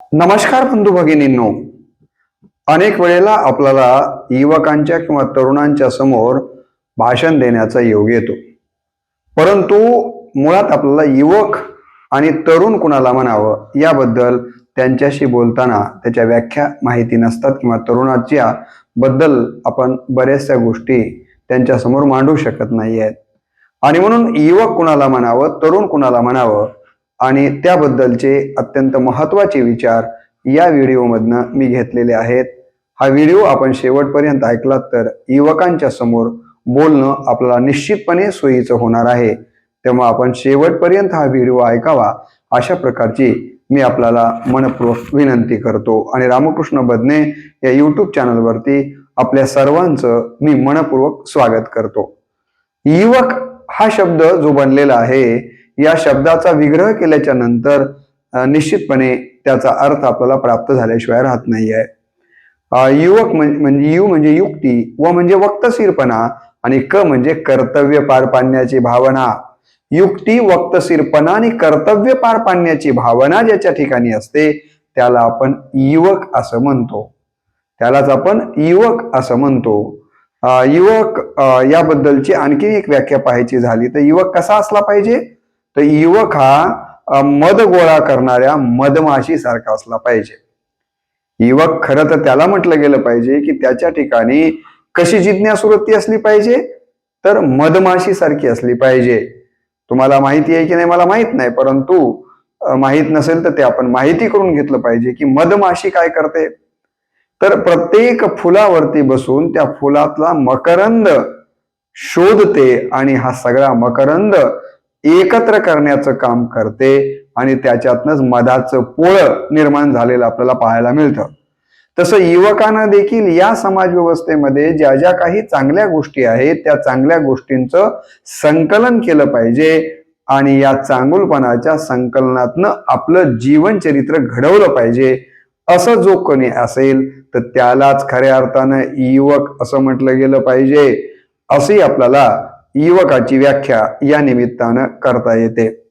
नमस्कार बंधू भगिनींनो. अनेक वेळेला आपल्याला युवकांच्या किंवा तरुणांच्या समोर भाषण देण्याचा योग येतो. परंतु मुळात आपल्याला युवक आणि तरुण कुणाला म्हणावं याबद्दल त्यांच्याशी बोलताना त्याच्या व्याख्या माहिती नसतात किंवा तरुणाच्या बद्दल आपण बऱ्याचशा गोष्टी त्यांच्यासमोर मांडू शकत नाही आहेत आणि म्हणून युवक कुणाला म्हणावं तरुण कुणाला म्हणावं आणि त्याबद्दलचे अत्यंत महत्त्वाचे विचार या व्हिडिओमधनं मी घेतलेले आहेत. हा व्हिडिओ आपण शेवटपर्यंत ऐकलात तर युवकांच्या समोर बोलणं आपल्याला निश्चितपणे सोयीचं होणार आहे. तेव्हा आपण शेवटपर्यंत हा व्हिडिओ ऐकावा अशा प्रकारची मी आपल्याला मनपूर्वक विनंती करतो. आणि रामकृष्ण बदने या यूट्यूब चॅनलवरती आपल्या सर्वांचं मी मनपूर्वक स्वागत करतो. युवक हा शब्द जो बनलेला आहे या शब्दाचा विग्रह केल्याच्यानंतर निश्चितपणे त्याचा अर्थ आपल्याला प्राप्त झाल्याशिवाय राहत नाही आहे युवक म्हणजे यु म्हणजे युक्ती व म्हणजे वक्तशीरपणा आणि क म्हणजे कर्तव्य पार पाडण्याची भावना. युक्ती वक्तशीरपणा आणि कर्तव्य पार पाडण्याची भावना ज्याच्या ठिकाणी असते त्याला आपण युवक असं म्हणतो. त्यालाच आपण युवक असं म्हणतो. युवक याबद्दलची आणखी एक व्याख्या पाहायची झाली तर युवक कसा असला पाहिजे? तर युवक हा मध गोळा करणाऱ्या मधमाशी सारखा असला पाहिजे. युवक खरं तर त्याला म्हटलं गेलं पाहिजे की त्याच्या ठिकाणी कशी जिज्ञासवृत्ती असली पाहिजे? तर मधमाशी सारखी असली पाहिजे. तुम्हाला माहिती आहे की नाही? मला माहीत नाही परंतु माहीत माहीत नसेल तर ते आपण माहिती करून घेतलं पाहिजे की मधमाशी काय करते. तर प्रत्येक फुलावरती बसून त्या फुलातला मकरंद शोधते आणि हा सगळा मकरंद एकत्र करण्याचं काम करते आणि त्याच्यातनच मधाचं पोळं निर्माण झालेलं आपल्याला पाहायला मिळतं. तसं युवकांना देखील या समाज व्यवस्थेमध्ये ज्या ज्या काही चांगल्या गोष्टी आहेत त्या चांगल्या गोष्टींचं संकलन केलं पाहिजे आणि या चांगुलपणाच्या संकलनातनं आपलं जीवनचरित्र घडवलं पाहिजे असं जो कोणी असेल तर त्यालाच खऱ्या अर्थानं युवक असं म्हटलं गेलं पाहिजे असंही आपल्याला युवकाची व्याख्या या निमित्तानं करता येते.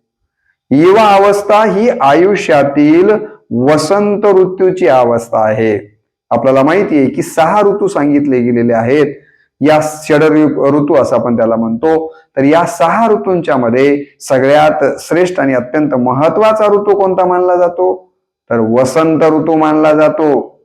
युवा अवस्था ही आयुष्यातील वसंत ऋतूची अवस्था आहे. आपल्याला माहिती आहे की सहा ऋतू सांगितले गेलेले आहेत. या षड ऋतू असं आपण त्याला म्हणतो. तर या सहा ऋतूंच्या मध्ये सगळ्यात श्रेष्ठ आणि अत्यंत महत्त्वाचा ऋतू कोणता मानला जातो? तर वसंत ऋतू मानला जातो.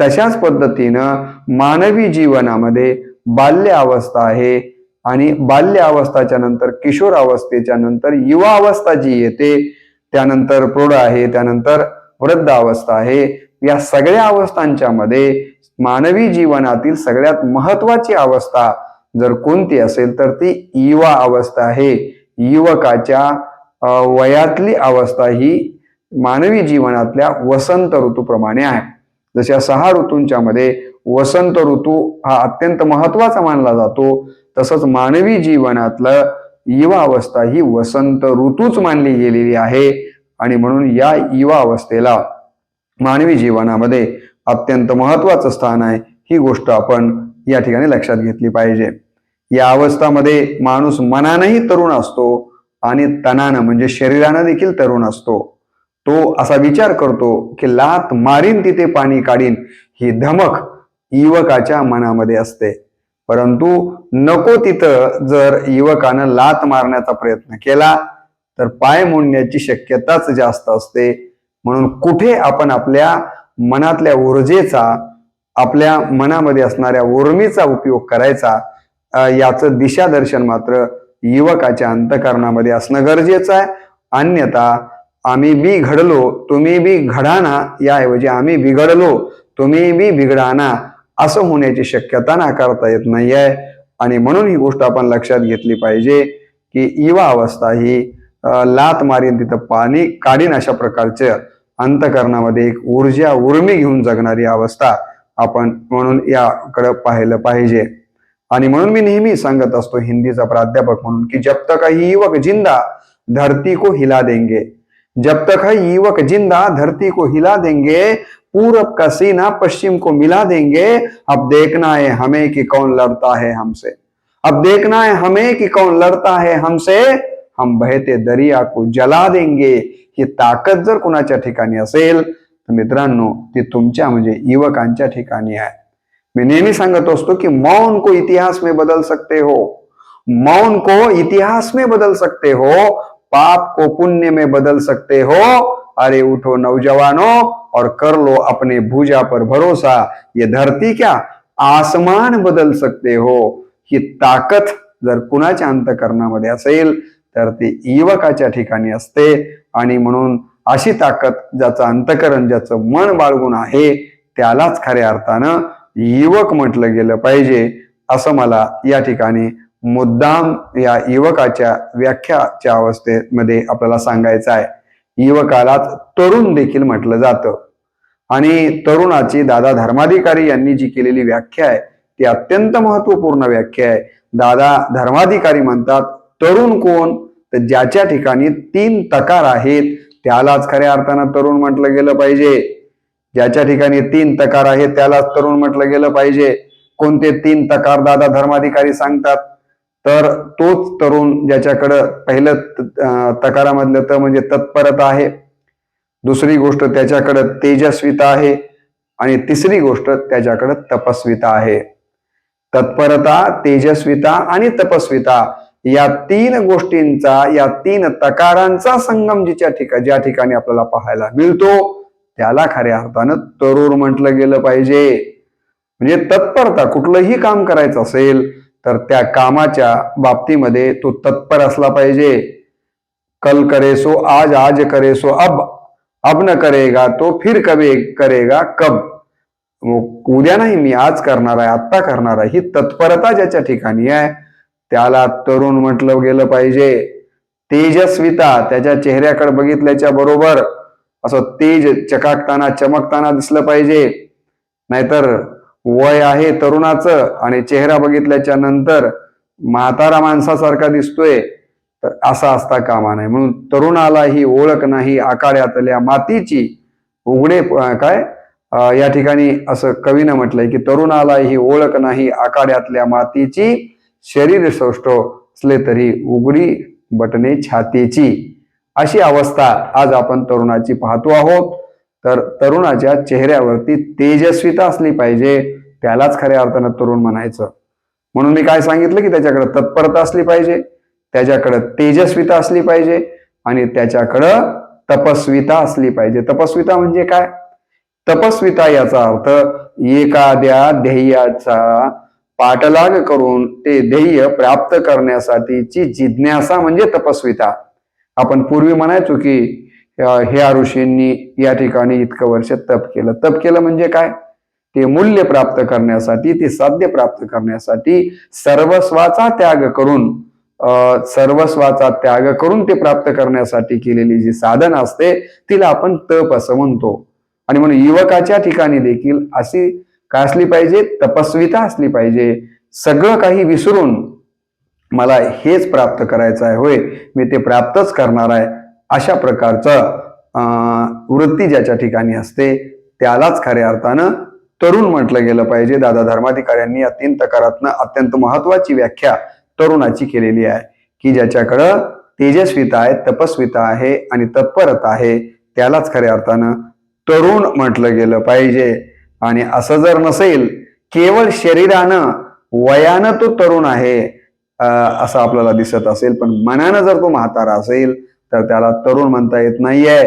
तशाच पद्धतीनं मानवी जीवनामध्ये बाल्य अवस्था आहे. आणि बाल्य अवस्थाच्या नंतर किशोर अवस्थेच्या नंतर युवा अवस्था जी येते त्यानंतर प्रौढ आहे त्यानंतर वृद्ध अवस्था आहे. या सगळ्या अवस्थांच्या मध्ये मानवी जीवनातील सगळ्यात महत्वाची अवस्था जर कोणती असेल तर ती युवा अवस्था आहे. युवकाच्या वयातली अवस्था ही मानवी जीवनातल्या वसंत ऋतूप्रमाणे आहे. जशा सहा ऋतूंच्या मध्ये वसंत ऋतू हा अत्यंत महत्त्वाचा मानला जातो. तसंच मानवी जीवनातलं युवा अवस्था ही वसंत ऋतूच मानली गेलेली आहे. आणि म्हणून या युवावस्थेला मानवी जीवनामध्ये अत्यंत महत्वाचं स्थान आहे. ही गोष्ट आपण या ठिकाणी लक्षात घेतली पाहिजे. या अवस्थामध्ये माणूस मनानंही तरुण असतो आणि तणानं म्हणजे शरीरानं देखील तरुण असतो. तो असा विचार करतो की लात मारीन तिथे पाणी काढीन. ही धमक युवकाच्या मनामध्ये असते. परंतु नको तिथं जर युवकानं लात मारण्याचा प्रयत्न केला तर पाय मोडण्याची शक्यताच जास्त असते. म्हणून कुठे आपण आपल्या मनातल्या ऊर्जेचा आपल्या मनामध्ये असणाऱ्या उर्मीचा उपयोग करायचा याचं दिशादर्शन मात्र युवकाच्या अंतकरणामध्ये असणं गरजेचं आहे. अन्यथा आम्ही बी घडलो तुम्ही बी घडाना याऐवजी आम्ही बिघडलो तुम्ही बी बिघडाना असं होण्याची शक्यता नाकारता येत नाही आहे आणि म्हणून ही गोष्ट आपण लक्षात घेतली पाहिजे की युवा अवस्था ही लात मारीन तिथं पाणी काढीन अशा प्रकारच्या अंतकरणामध्ये एक ऊर्जा उर्मी घेऊन जगणारी अवस्था आपण म्हणून याकडे पाहिलं पाहिजे. आणि म्हणून मी नेहमी सांगत असतो हिंदीचा प्राध्यापक म्हणून की जब तक युवक जिंदा धरती को हिला देंगे. जब तक है युवक जिंदा धरती को हिला देंगे पूरब का सीना पश्चिम को मिला देंगे। अब देखना है हमें कि कौन लड़ता है हमसे। अब देखना है हमें कि कौन लड़ता है हमसे। हम बहते दरिया को जला देंगे। ही ताकद जर कुणाच्या ठिकाणी असेल तर मित्रांनो, ती तुमच्या म्हणजे युवकांच्या ठिकाणी आहे मी नेहमी सांगत असतो की मौन को इतिहास में बदल सकते हो। मौन को इतिहास में बदल सकते हो। पाप को पुण्य में बदल सकते हो। अरे उठो नौजवानों और कर लो अपने भुजा पर भरोसा। ये धरती क्या? आसमान बदल सकते हो। ही ताकद जर कुणाच्या अंतकरणामध्ये असेल तर ती युवकाच्या ठिकाणी असते. आणि म्हणून अशी ताकद ज्याचं अंतकरण ज्याचं मन बाळगून आहे त्यालाच खऱ्या अर्थानं युवक म्हटलं गेलं पाहिजे असं मला या ठिकाणी मुद्दाम या युवकाच्या व्याख्याच्या अवस्थेमध्ये आपल्याला सांगायचं आहे. युवकालाच तरुण देखील म्हटलं जातं. आणि तरुणाची दादा धर्माधिकारी यांनी जी केलेली व्याख्या आहे ती अत्यंत महत्त्वपूर्ण व्याख्या आहे. दादा धर्माधिकारी म्हणतात तरुण कोण? तर ज्याच्या ठिकाणी तीन तकार आहेत त्यालाच खऱ्या अर्थानं तरुण म्हटलं गेलं पाहिजे. ज्याच्या ठिकाणी तीन तकार आहेत त्यालाच तरुण म्हटलं गेलं पाहिजे. कोणते तीन तकार दादा धर्माधिकारी सांगतात? तर तोच तरुण ज्याच्याकडं पहिलं तकारामधलं तर म्हणजे तत्परता आहे. दुसरी गोष्ट त्याच्याकडं तेजस्विता आहे आणि तिसरी गोष्ट त्याच्याकडं तपस्विता आहे. तत्परता तेजस्विता आणि तपस्विता या तीन गोष्टींचा या तीन तकारांचा संगम जिच्या ठिकाणी ज्या ठिकाणी आपल्याला पाहायला मिळतो त्याला खऱ्या अर्थानं तरुण म्हटलं गेलं पाहिजे. म्हणजे तत्परता कुठलंही काम करायचं असेल तर त्या कामाच्या बाबतीमध्ये तो तत्पर असला पाहिजे. कल करेसो आज आज करेसो अब अब न करेगा तो फिर कभी करेगा कब? उद्या नाही मी आज करणार आहे आत्ता करणार आहे. ही तत्परता ज्याच्या ठिकाणी आहे त्याला तरुण म्हटलं गेलं पाहिजे. तेजस्विता त्याच्या चेहऱ्याकडे बघितल्याच्या बरोबर असं तेज चकाकताना चमकताना दिसलं पाहिजे. नाहीतर वय आहे तरुणाचं आणि चेहरा बघितल्याच्या नंतर म्हातारा माणसासारखा दिसतोय. तर असा असता कामा नाही म्हणून तरुणाला ही ओळख नाही आकाड्यातल्या मातीची उघडे काय? या ठिकाणी असं कवीनं म्हटलंय की तरुणाला ही ओळख नाही आकाड्यातल्या मातीची शरीर सौष्ठ असले तरी उघडी बटणे छातीची. अशी अवस्था आज आपण तरुणाची पाहतो आहोत. तर तरुणाच्या चेहऱ्यावरती तेजस्विता असली पाहिजे त्यालाच खऱ्या अर्थानं तरुण म्हणायचं. म्हणून मी काय सांगितलं की त्याच्याकडे तत्परता असली पाहिजे. त्याच्याकडं तेजस्विता असली पाहिजे आणि त्याच्याकडं तपस्विता असली पाहिजे. तपस्विता म्हणजे काय? तपस्विता याचा अर्थ एखाद्या ध्येयाचा पाठलाग करून ते ध्येय प्राप्त करण्यासाठीची जिज्ञासा म्हणजे तपस्विता. आपण पूर्वी म्हणायचो की ह्या ऋषींनी या ठिकाणी इतकं वर्ष तप केलं. तप केलं म्हणजे काय? ते मूल्य प्राप्त करण्यासाठी ते साध्य प्राप्त करण्यासाठी सर्वस्वाचा त्याग करून सर्वस्वाचा त्याग करून ते प्राप्त करण्यासाठी केलेली जी साधन असते तिला आपण तप असं म्हणतो. आणि म्हणून युवकाच्या ठिकाणी देखील अशी काय असली पाहिजे तपस्विता असली पाहिजे. सगळं काही विसरून मला हेच प्राप्त करायचं आहे होय मी ते प्राप्तच करणार आहे अशा प्रकारचं अं, वृत्ती ज्याच्या ठिकाणी असते त्यालाच खऱ्या अर्थानं तरुण म्हटलं गेलं पाहिजे. दादा धर्माधिकाऱ्यांनी या तीन तकारातनं अत्यंत महत्वाची व्याख्या तरुणाची केलेली आहे की ज्याच्याकडं तेजस्विता आहे तपस्विता आहे आणि तत्परता आहे त्यालाच खऱ्या अर्थानं तरुण म्हटलं गेलं पाहिजे. आणि असं जर नसेल केवळ शरीरानं वयानं तो तरुण आहे असं आपल्याला दिसत असेल पण मनानं जर तो म्हातारा असेल तर त्याला तरुण म्हणता येत नाहीये.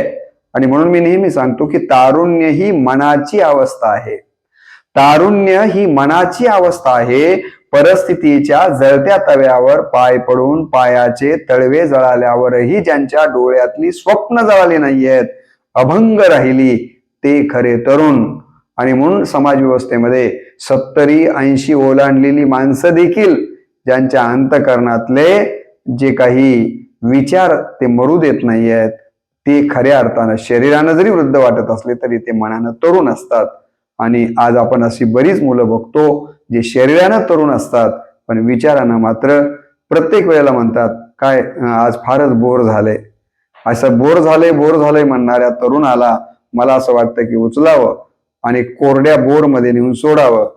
आणि म्हणून मी नेहमी सांगतो की तारुण्य ही मनाची अवस्था आहे. तारुण्य ही मनाची अवस्था आहे परिस्थितीच्या जळत्या तव्यावर पाय पडून पायाचे तळवे जळाल्यावरही ज्यांच्या डोळ्यातली स्वप्न जळाली नाहीयेत अभंग राहिली ते खरे तरुण. आणि म्हणून समाज व्यवस्थेमध्ये सत्तरी ऐंशी ओलांडलेली माणसं देखील ज्यांच्या अंतकरणातले जे काही विचार ते मरू देत नाहीयेत ते खऱ्या अर्थानं शरीरानं जरी वृद्ध वाटत असले तरी ते मनानं तरुण असतात. आणि आज आपण अशी बरीच मुलं बघतो जे शरीरानं तरुण असतात पण विचारानं मात्र प्रत्येक वेळेला म्हणतात काय आज फारच बोर झाले असं बोर झाले बोर झाले म्हणणाऱ्या तरुणाला मला असं वाटतं की उचलावं आणि कोरड्या बोरमध्ये नेऊन सोडावं.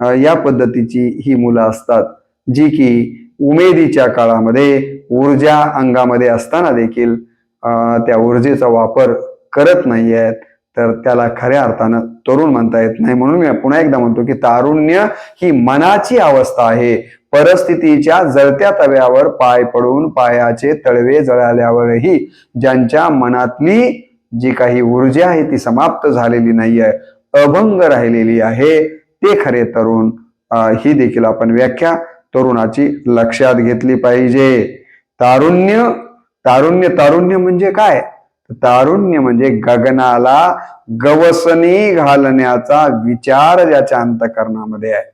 या पद्धतीची ही मुलं असतात जी की उमेदीच्या काळामध्ये ऊर्जा अंगामध्ये असताना देखील त्या ऊर्जेचा वापर करत नाही आहेत तर त्याला खऱ्या अर्थानं तरुण म्हणता येत नाही. म्हणून मी पुन्हा एकदा म्हणतो की तारुण्य ही मनाची अवस्था आहे. परिस्थितीच्या जळत्या तव्यावर पाय पडून पायाचे तळवे जळाल्यावरही ज्यांच्या मनातली जी काही ऊर्जा आहे ती समाप्त झालेली नाही आहे अभंग राहिलेली आहे ते खरे तरुण ही देखील आपण व्याख्या तरुणाची लक्षात घेतली पाहिजे. तारुण्य तारुण्य तारुण्य म्हणजे काय? तारुण्य म्हणजे गगनाला गवसणी घालण्याचा विचार ज्याच्या अंतकरणामध्ये आहे.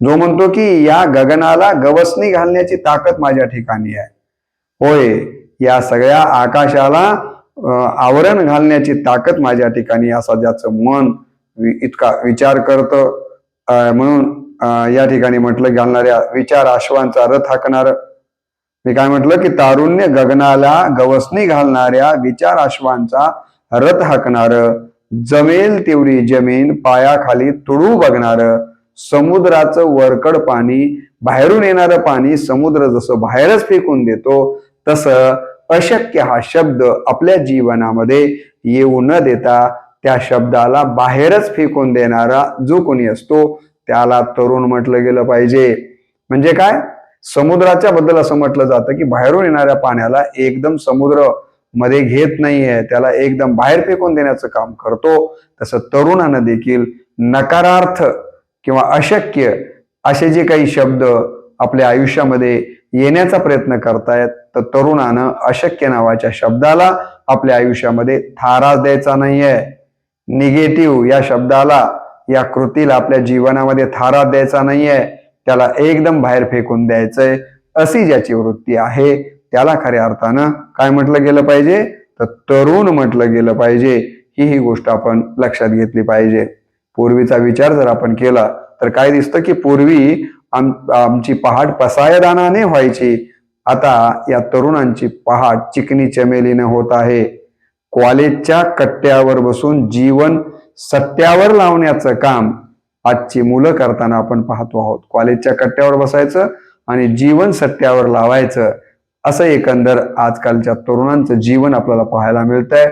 जो म्हणतो की या गगनाला गवसनी घालण्याची ताकद माझ्या ठिकाणी आहे. होय या सगळ्या आकाशाला आवरण घालण्याची ताकद माझ्या ठिकाणी असा असं ज्याचं मन इतका विचार करतं. म्हणून या ठिकाणी म्हटलं घालणाऱ्या विचार आश्वांचा रथ हाकणार. मी काय म्हटलं की तारुण्य गगनाला गवसणी घालणाऱ्या विचार आश्वांचा रथ हाकणार जमेल तेवढी जमीन पायाखाली तुडू बघणार समुद्राचं वरकड पाणी बाहेरून येणारं पाणी समुद्र जसं बाहेरच फेकून देतो तसं अशक्य हा शब्द आपल्या जीवनामध्ये येऊ न देता त्या शब्दाला बाहेरच फेकून देणारा जो कोणी असतो त्याला तरुण म्हटलं गेलं पाहिजे. म्हणजे काय? समुद्राच्या बद्दल असं म्हटलं जातं की बाहेरून येणाऱ्या पाण्याला एकदम समुद्रमध्ये घेत नाहीये. त्याला एकदम बाहेर फेकून देण्याचं काम करतो. तसं तरुणानं देखील नकारार्थ किंवा अशक्य असे जे काही शब्द आपल्या आयुष्यामध्ये येण्याचा प्रयत्न करतायत तर तरुणानं अशक्य नावाच्या शब्दाला आपल्या आयुष्यामध्ये थारा द्यायचा नाहीये. निगेटिव्ह या शब्दाला या कृतीला आपल्या जीवनामध्ये थारा द्यायचा नाहीये. त्याला एकदम बाहेर फेकून द्यायचंय. अशी ज्याची वृत्ती आहे त्याला खऱ्या अर्थानं काय म्हटलं गेलं पाहिजे? तर तरुण म्हटलं गेलं पाहिजे. ही ही गोष्ट आपण लक्षात घेतली पाहिजे. पूर्वीचा विचार जर आपण केला तर काय दिसतं की पूर्वी आम आमची पहाट पसायदानाने व्हायची. आता या तरुणांची पहाट चिकनी चमेलीने होत आहे. कॉलेजच्या कट्ट्यावर बसून जीवन सत्यावर लावण्याचं काम आजची मुलं करताना आपण पाहतो आहोत. कॉलेजच्या कट्ट्यावर बसायचं आणि जीवन सत्यावर लावायचं असं एकंदर आजकालच्या तरुणांचं जीवन आपल्याला पाहायला मिळत आहे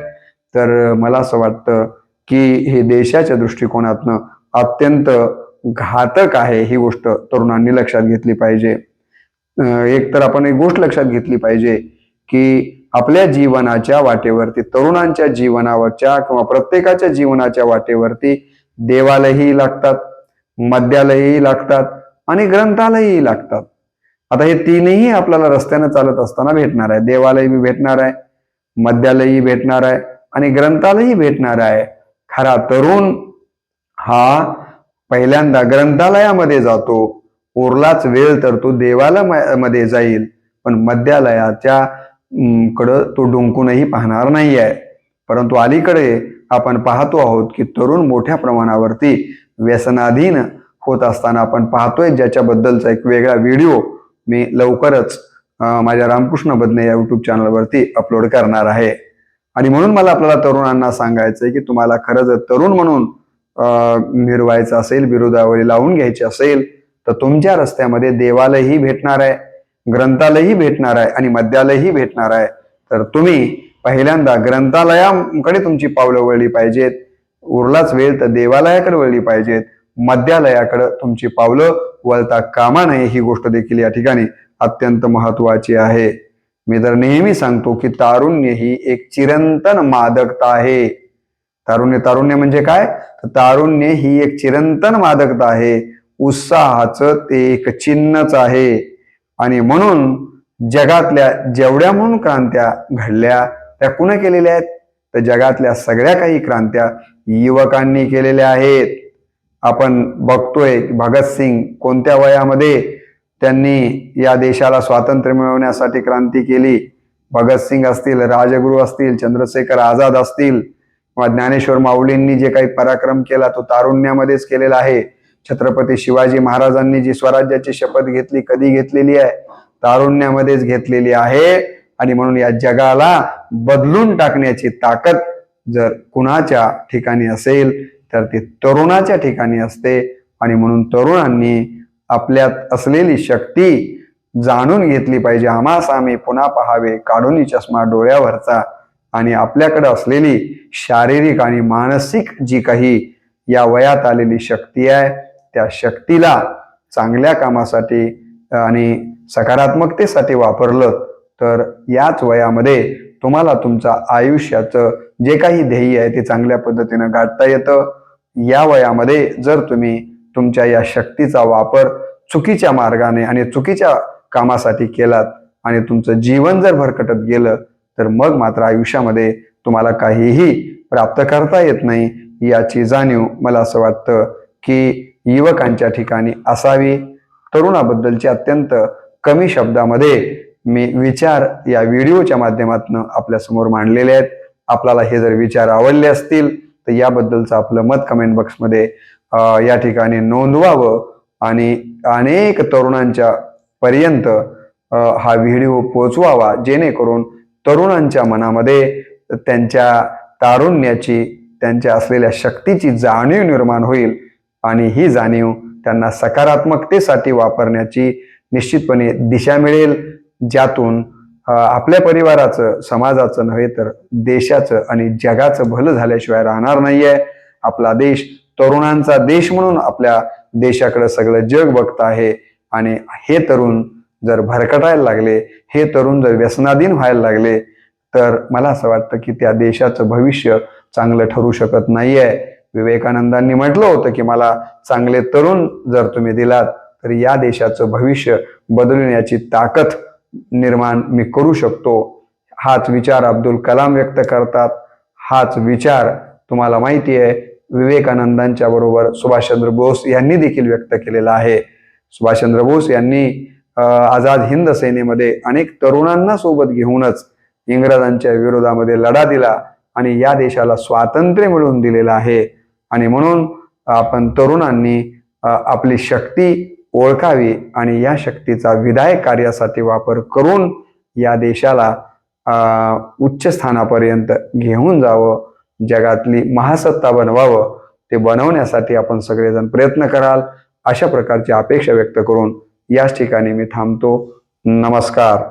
तर मला असं वाटतं की हे देशाच्या दृष्टिकोनातनं अत्यंत घातक आहे ही गोष्ट तरुणांनी लक्षात घेतली पाहिजे. एक तर आपण एक गोष्ट लक्षात घेतली पाहिजे की आपल्या जीवनाच्या वाटेवरती तरुणांच्या जीवनावरच्या किंवा प्रत्येकाच्या जीवनाच्या वाटेवरती देवालयही लागतात मद्यालयही लागतात आणि ग्रंथालयही लागतात. आता हे तीनही आपल्याला रस्त्यानं चालत असताना भेटणार आहे. देवालय बी भेटणार आहे मद्यालयही भेटणार आहे आणि ग्रंथालयही भेटणार आहे. खरा तरुण हा पहिल्यांदा ग्रंथालयामध्ये जातो. उरलाच वेळ तर तो देवालयामध्ये जाईल. पण मद्यालयाच्या कडं तो डुंकूनही पाहणार नाही आहे परंतु अलीकडे आपण पाहतो आहोत की तरुण मोठ्या प्रमाणावरती व्यसनाधीन होत असताना आपण पाहतोय ज्याच्याबद्दलचा एक वेगळा व्हिडिओ मी लवकरच माझ्या रामकृष्ण बदने या युट्यूब चॅनलवरती अपलोड करणार आहे. आणि म्हणून मला आपल्याला तरुणांना सांगायचं आहे की तुम्हाला खरं जर तरुण म्हणून मिरवायचं असेल बिरुदावरी लावून घ्यायची असेल तर तुमच्या रस्त्यामध्ये देवालयही भेटणार आहे ग्रंथालयही भेटणार आहे आणि मद्यालयही भेटणार आहे. तर तुम्ही पहिल्यांदा ग्रंथालयाकडे तुमची पावलं वळली पाहिजेत. उरलाच वेळ तर देवालयाकडे वळली पाहिजेत. मद्यालयाकडे तुमची पावलं वळता कामा नये ही गोष्ट देखील या ठिकाणी अत्यंत महत्वाची आहे. मी तर नेहमी सांगतो की तारुण्य ही एक चिरंतन मादकता आहे. तारुण्य तारुण्य म्हणजे काय? तर तारुण्य ही एक चिरंतन मादकता आहे. उत्साहाचं ते एक चिन्हच आहे. आणि म्हणून जगातल्या जेवढ्या म्हणून क्रांत्या घडल्या त्या कुणा केलेल्या आहेत? तर जगातल्या सगळ्या काही क्रांत्या युवकांनी केलेल्या आहेत. आपण बघतोय भगतसिंग कोणत्या वयामध्ये त्यांनी या देशाला स्वातंत्र्य मिळवण्यासाठी क्रांती केली? भगतसिंग असतील राजगुरू असतील चंद्रशेखर आझाद असतील किंवा ज्ञानेश्वर माऊलींनी जे काही पराक्रम केला तो तारुण्यामध्येच केलेला आहे. छत्रपती शिवाजी महाराजांनी जी स्वराज्याची शपथ घेतली कधी घेतलेली आहे? तारुण्यामध्येच घेतलेली आहे. आणि म्हणून या जगाला बदलून टाकण्याची ताकद जर कुणाच्या ठिकाणी असेल तर ती तरुणाच्या ठिकाणी असते. आणि म्हणून तरुणांनी आपल्यात असलेली शक्ती जाणून घेतली पाहिजे. आम्हास आम्ही पुन्हा पहावे. काढून चष्मा डोळ्यावरचा. आणि आपल्याकडे असलेली शारीरिक आणि मानसिक जी काही या वयात आलेली शक्ती आहे त्या शक्तीला चांगल्या कामासाठी आणि सकारात्मकतेसाठी वापरलं तर याच वयामध्ये तुम्हाला तुमचा आयुष्याचं जे काही ध्येय आहे ते चांगल्या पद्धतीनं गाठता येतं. या वयामध्ये जर तुम्ही तुमच्या या शक्तीचा वापर चुकीच्या मार्गाने आणि चुकीच्या कामासाठी केलात आणि तुमचं जीवन जर भरकटत गेलं तर मग मात्र आयुष्यामध्ये तुम्हाला काहीही प्राप्त करता येत नाही. याची जाणीव मला असं वाटतं की युवकांच्या ठिकाणी असावी. तरुणाबद्दलची अत्यंत कमी शब्दामध्ये मी विचार या व्हिडिओच्या माध्यमातून आपल्यासमोर मांडलेले आहेत. आपल्याला हे जर विचार आवडले असतील तर याबद्दलचं आपलं मत कमेंट बॉक्समध्ये या ठिकाणी नोंदवावं आणि अनेक तरुणांच्या पर्यंत हा व्हिडिओ पोचवावा जेणेकरून तरुणांच्या मनामध्ये त्यांच्या तारुण्याची त्यांच्या असलेल्या शक्तीची जाणीव निर्माण होईल आणि ही जाणीव त्यांना सकारात्मकतेसाठी वापरण्याची निश्चितपणे दिशा मिळेल. ज्यातून आपल्या परिवाराचं समाजाचं नव्हे तर देशाचं आणि जगाचं भलं झाल्याशिवाय राहणार नाहीये. आपला देश तरुणांचा देश म्हणून आपल्या देशाकडे सगळं जग बघत आहे. आणि हे तरुण जर भरकटायला लागले हे तरुण जर व्यसनाधीन व्हायला लागले तर मला असं वाटतं की त्या देशाचं भविष्य चांगलं ठरू शकत नाहीये. विवेकानंदांनी म्हटलं होतं की मला चांगले तरुण जर तुम्ही दिलात तर या देशाचं भविष्य बदलण्याची ताकद निर्माण मी करू शकतो. हाच विचार अब्दुल कलाम व्यक्त करतात. हाच विचार तुम्हाला माहिती आहे. विवेकानंदांच्या बरोबर सुभाषचंद्र बोस यांनी देखील व्यक्त केलेला आहे. सुभाषचंद्र बोस यांनी आझाद हिंद सेनेमध्ये अनेक तरुणांना सोबत घेऊनच इंग्रजांच्या विरोधामध्ये लढा दिला आणि या देशाला स्वातंत्र्य मिळवून दिलेलं आहे. आणि म्हणून आपण तरुणांनी आपली शक्ती ओळखावी आणि या शक्तीचा विधायक कार्यासाठी वापर करून या देशाला उच्च स्थानापर्यंत घेऊन जावं जगातली महासत्ता बनवावं ते बनवण्यासाठी आपण सगळेजण प्रयत्न कराल अशा प्रकारची अपेक्षा व्यक्त करून याच ठिकाणी मी थांबतो. नमस्कार.